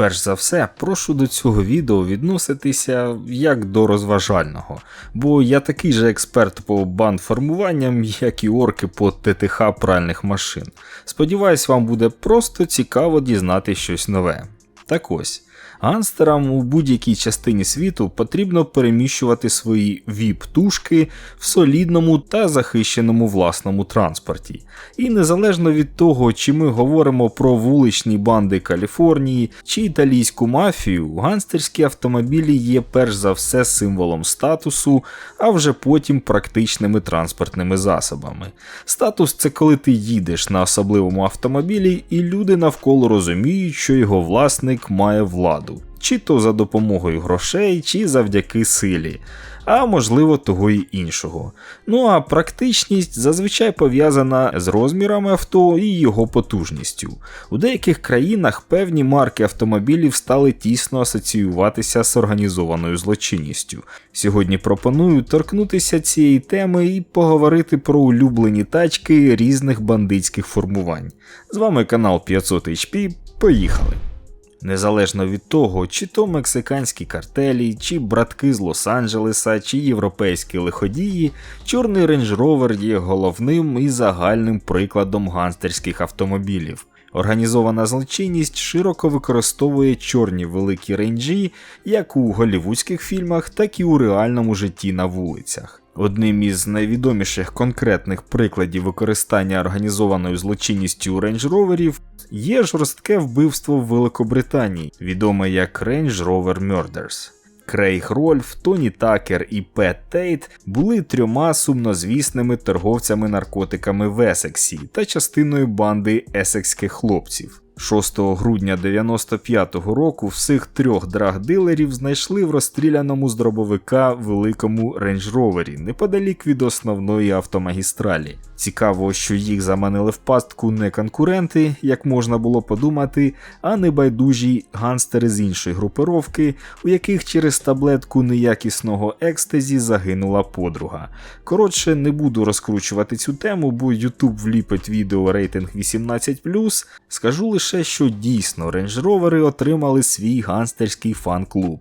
Перш за все, прошу до цього відео відноситися як до розважального, бо я такий же експерт по бандформуванням, як і орки по ТТХ пральних машин. Сподіваюсь, вам буде просто цікаво дізнати щось нове. Так ось. Ганстерам у будь-якій частині світу потрібно переміщувати свої віп-тушки в солідному та захищеному власному транспорті. І незалежно від того, чи ми говоримо про вуличні банди Каліфорнії чи італійську мафію, ганстерські автомобілі є перш за все символом статусу, а вже потім практичними транспортними засобами. Статус це коли ти їдеш на особливому автомобілі, і люди навколо розуміють, що його власник має владу чи то за допомогою грошей, чи завдяки силі, а можливо того й іншого. Ну а практичність зазвичай пов'язана з розмірами авто і його потужністю. У деяких країнах певні марки автомобілів стали тісно асоціюватися з організованою злочинністю. Сьогодні пропоную торкнутися цієї теми і поговорити про улюблені тачки різних бандитських формувань. З вами канал 500 HP. Поїхали! Незалежно від того, чи то мексиканські картелі, чи братки з Лос-Анджелеса, чи європейські лиходії, чорний рейндж-ровер є головним і загальним прикладом ганстерських автомобілів. Організована злочинність широко використовує чорні великі рейнджі як у голівудських фільмах, так і у реальному житті на вулицях. Одним із найвідоміших конкретних прикладів використання організованою злочинністю рейндж-роверів є жорстке вбивство в Великобританії, відоме як Range Rover Murders. Крейг Рольф, Тоні Такер і Пет Тейт були трьома сумнозвісними торговцями наркотиками в Есексі та частиною банди есекських хлопців. 6 грудня 95-го року всіх трьох драгдилерів знайшли в розстріляному з дробовика великому рейндж-ровері неподалік від основної автомагістралі. Цікаво, що їх заманили в пастку не конкуренти, як можна було подумати, а небайдужі ганстери з іншої групировки, у яких через таблетку неякісного екстезі загинула подруга. Коротше, не буду розкручувати цю тему, бо YouTube вліпить відео рейтинг 18. Скажу лише, що дійсно рейндж-ровери отримали свій ганстерський фан-клуб.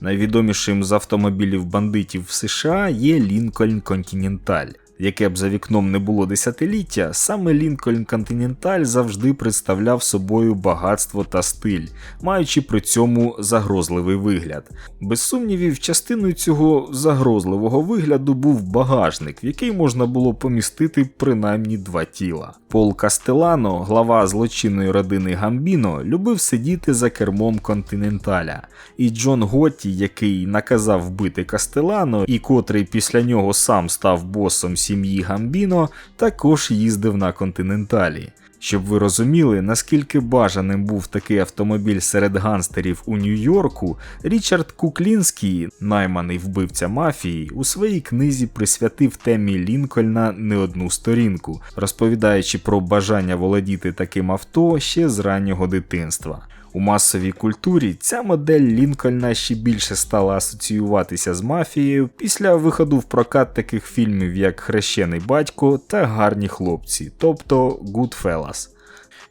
Найвідомішим з автомобілів бандитів в США є Lincoln Continental яке б за вікном не було десятиліття, саме Лінкольн Континенталь завжди представляв собою багатство та стиль, маючи при цьому загрозливий вигляд. Без сумнівів, частиною цього загрозливого вигляду був багажник, в який можна було помістити принаймні два тіла. Пол Кастелано, глава злочинної родини Гамбіно, любив сидіти за кермом Континенталя, і Джон Готті, який наказав вбити Кастелано і котрий після нього сам став босом сім'ї Гамбіно, також їздив на континенталі. Щоб ви розуміли, наскільки бажаним був такий автомобіль серед ганстерів у Нью-Йорку, Річард Куклінський, найманий вбивця мафії, у своїй книзі присвятив темі Лінкольна не одну сторінку, розповідаючи про бажання володіти таким авто ще з раннього дитинства. У масовій культурі ця модель Лінкольна ще більше стала асоціюватися з мафією після виходу в прокат таких фільмів, як Хрещений батько та Гарні хлопці, тобто Goodfellas.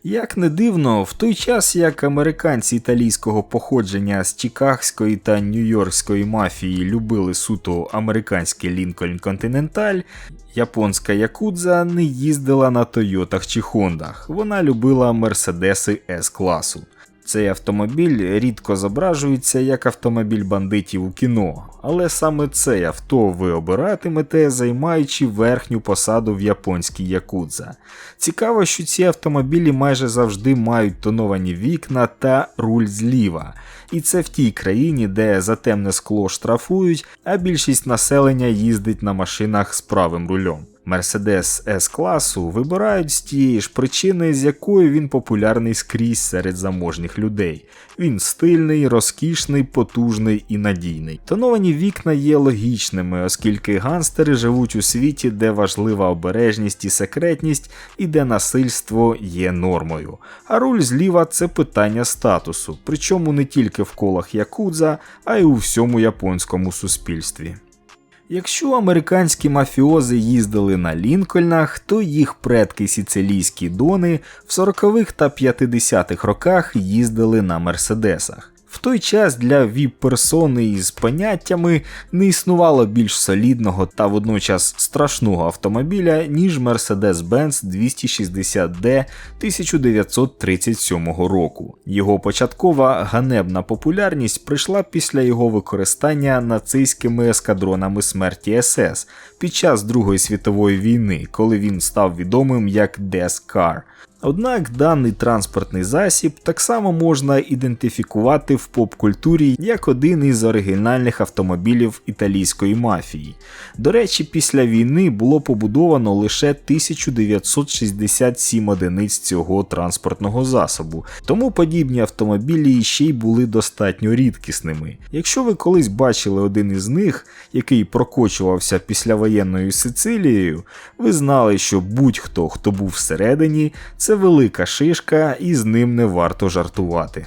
Як не дивно, в той час як американці італійського походження з Чикагської та Нью-Йоркської мафії любили суто американський Лінкольн Континенталь, японська Якудза не їздила на Тойотах чи Хондах, вона любила Мерседеси С класу. Цей автомобіль рідко зображується як автомобіль бандитів у кіно, але саме цей авто ви обиратимете, займаючи верхню посаду в японській якудза. Цікаво, що ці автомобілі майже завжди мають тоновані вікна та руль зліва. І це в тій країні, де за темне скло штрафують, а більшість населення їздить на машинах з правим рулем. Мерседес с класу вибирають з тієї ж причини, з якою він популярний скрізь серед заможних людей. Він стильний, розкішний, потужний і надійний. Тоновані вікна є логічними, оскільки ганстери живуть у світі, де важлива обережність і секретність, і де насильство є нормою. А руль зліва це питання статусу, причому не тільки в колах Якудза, а й у всьому японському суспільстві. Якщо американські мафіози їздили на Лінкольнах, то їх предки сіцилійські дони в 40-х та 50-х роках їздили на мерседесах. В той час для віп-персони із поняттями не існувало більш солідного та водночас страшного автомобіля, ніж Mercedes-Benz 260D 1937 року. Його початкова ганебна популярність прийшла після його використання нацистськими ескадронами смерті СС під час Другої світової війни, коли він став відомим як Death Car. Однак даний транспортний засіб так само можна ідентифікувати в поп-культурі як один із оригінальних автомобілів італійської мафії. До речі, після війни було побудовано лише 1967 одиниць цього транспортного засобу, тому подібні автомобілі ще й були достатньо рідкісними. Якщо ви колись бачили один із них, який прокочувався післявоєнною Сицилією, ви знали, що будь-хто, хто був всередині, це велика шишка і з ним не варто жартувати.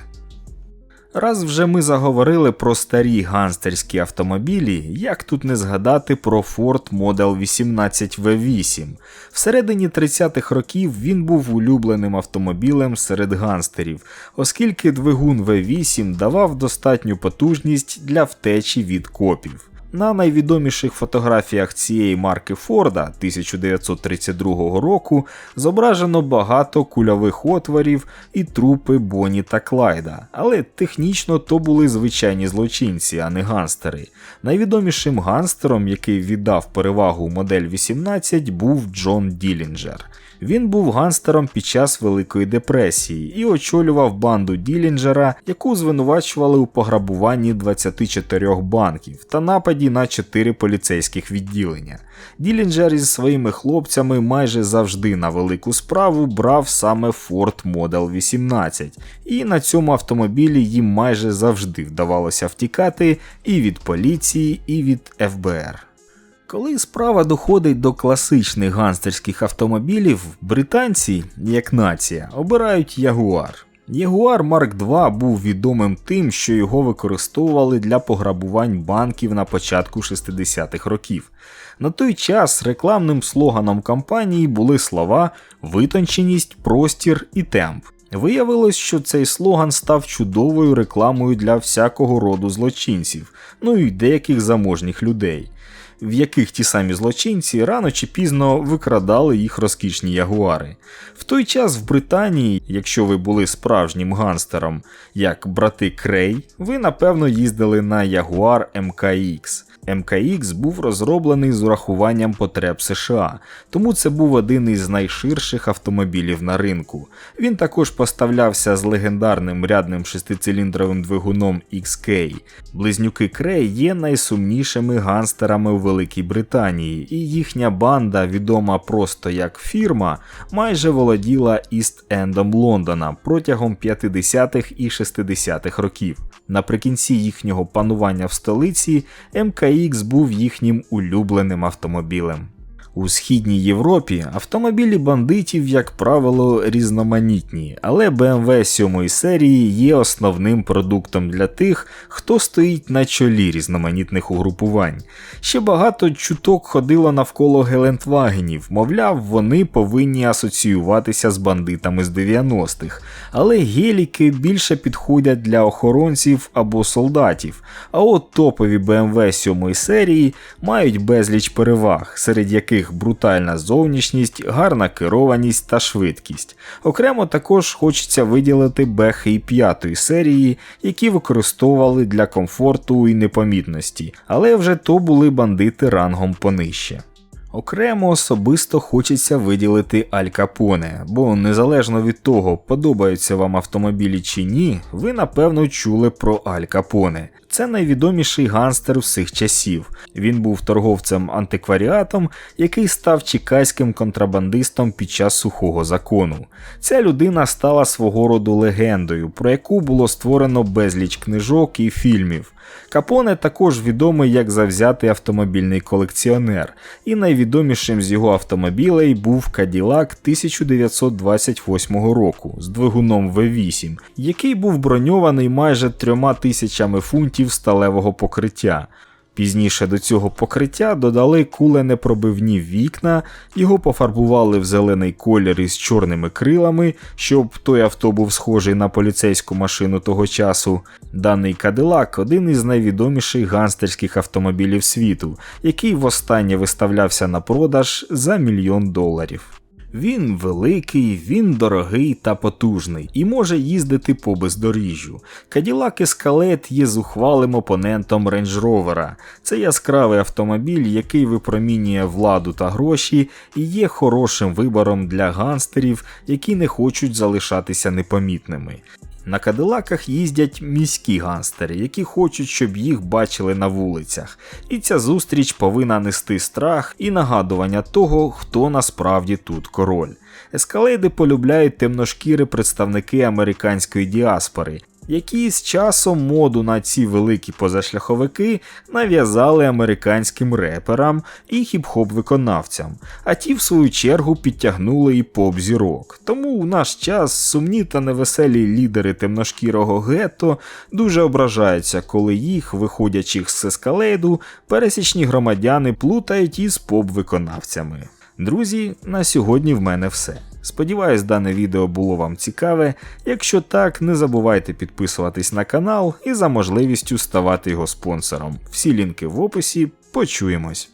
Раз вже ми заговорили про старі ганстерські автомобілі, як тут не згадати про Ford Model 18 V8. Всередині 30-х років він був улюбленим автомобілем серед ганстерів, оскільки двигун V8 давав достатню потужність для втечі від копів. На найвідоміших фотографіях цієї марки Форда 1932 року зображено багато кульових отворів і трупи Бонні та Клайда, але технічно то були звичайні злочинці, а не ганстери. Найвідомішим ганстером, який віддав перевагу модель 18, був Джон Ділінджер. Він був ганстером під час Великої депресії і очолював банду Ділінджера, яку звинувачували у пограбуванні 24 банків та нападі на 4 поліцейських відділення. Ділінджер із своїми хлопцями майже завжди на велику справу брав саме Ford Model 18, і на цьому автомобілі їм майже завжди вдавалося втікати і від поліції, і від ФБР. Коли справа доходить до класичних ганстерських автомобілів, британці, як нація, обирають Ягуар. Ягуар Марк II був відомим тим, що його використовували для пограбувань банків на початку 60-х років. На той час рекламним слоганом компанії були слова витонченість, простір і темп. Виявилось, що цей слоган став чудовою рекламою для всякого роду злочинців, ну і деяких заможніх людей в яких ті самі злочинці рано чи пізно викрадали їх розкішні ягуари. В той час в Британії, якщо ви були справжнім ганстером, як брати Крей, ви напевно їздили на Ягуар МКХ. МКХ був розроблений з урахуванням потреб США, тому це був один із найширших автомобілів на ринку. Він також поставлявся з легендарним рядним шестициліндровим двигуном XK. Близнюки Крей є найсумнішими ганстерами у Великій Британії, і їхня банда, відома просто як фірма, майже володіла Іст-Ендом Лондона протягом 50-х і 60-х років. Наприкінці їхнього панування в столиці МКХ був їхнім улюбленим автомобілем. У східній Європі автомобілі бандитів, як правило, різноманітні, але BMW 7 серії є основним продуктом для тих, хто стоїть на чолі різноманітних угрупувань. Ще багато чуток ходило навколо Гелендвагенів, мовляв, вони повинні асоціюватися з бандитами з 90-х, але геліки більше підходять для охоронців або солдатів. А от топові BMW 7 серії мають безліч переваг, серед яких них брутальна зовнішність, гарна керованість та швидкість. Окремо також хочеться виділити бехи п'ятої серії, які використовували для комфорту і непомітності, але вже то були бандити рангом понижче. Окремо особисто хочеться виділити Аль Капоне, бо незалежно від того, подобаються вам автомобілі чи ні, ви напевно чули про Аль Капоне. Це найвідоміший ганстер всіх часів. Він був торговцем антикваріатом, який став чекайським контрабандистом під час сухого закону. Ця людина стала свого роду легендою, про яку було створено безліч книжок і фільмів. Капоне також відомий як завзятий автомобільний колекціонер, і найвідомішим з його автомобілей був Cadillac 1928 року з двигуном V8, який був броньований майже трьома тисячами фунтів сталевого покриття. Пізніше до цього покриття додали куленепробивні вікна, його пофарбували в зелений колір із чорними крилами, щоб той авто був схожий на поліцейську машину того часу. Даний Кадилак один із найвідоміших ганстерських автомобілів світу, який востаннє виставлявся на продаж за мільйон доларів. Він великий, він дорогий та потужний і може їздити по бездоріжжю. Каділак Ескалет є зухвалим опонентом Range Rover. Це яскравий автомобіль, який випромінює владу та гроші і є хорошим вибором для ганстерів, які не хочуть залишатися непомітними. На кадилаках їздять міські ганстери, які хочуть, щоб їх бачили на вулицях. І ця зустріч повинна нести страх і нагадування того, хто насправді тут король. Ескалейди полюбляють темношкіри представники американської діаспори, які з часом моду на ці великі позашляховики нав'язали американським реперам і хіп-хоп виконавцям, а ті, в свою чергу, підтягнули і поп-зірок. Тому в наш час сумні та невеселі лідери темношкірого гетто дуже ображаються, коли їх, виходячих з ескалейду, пересічні громадяни плутають із поп-виконавцями. Друзі, на сьогодні в мене все. Сподіваюсь, дане відео було вам цікаве. Якщо так, не забувайте підписуватись на канал і за можливістю ставати його спонсором. Всі лінки в описі. Почуємось.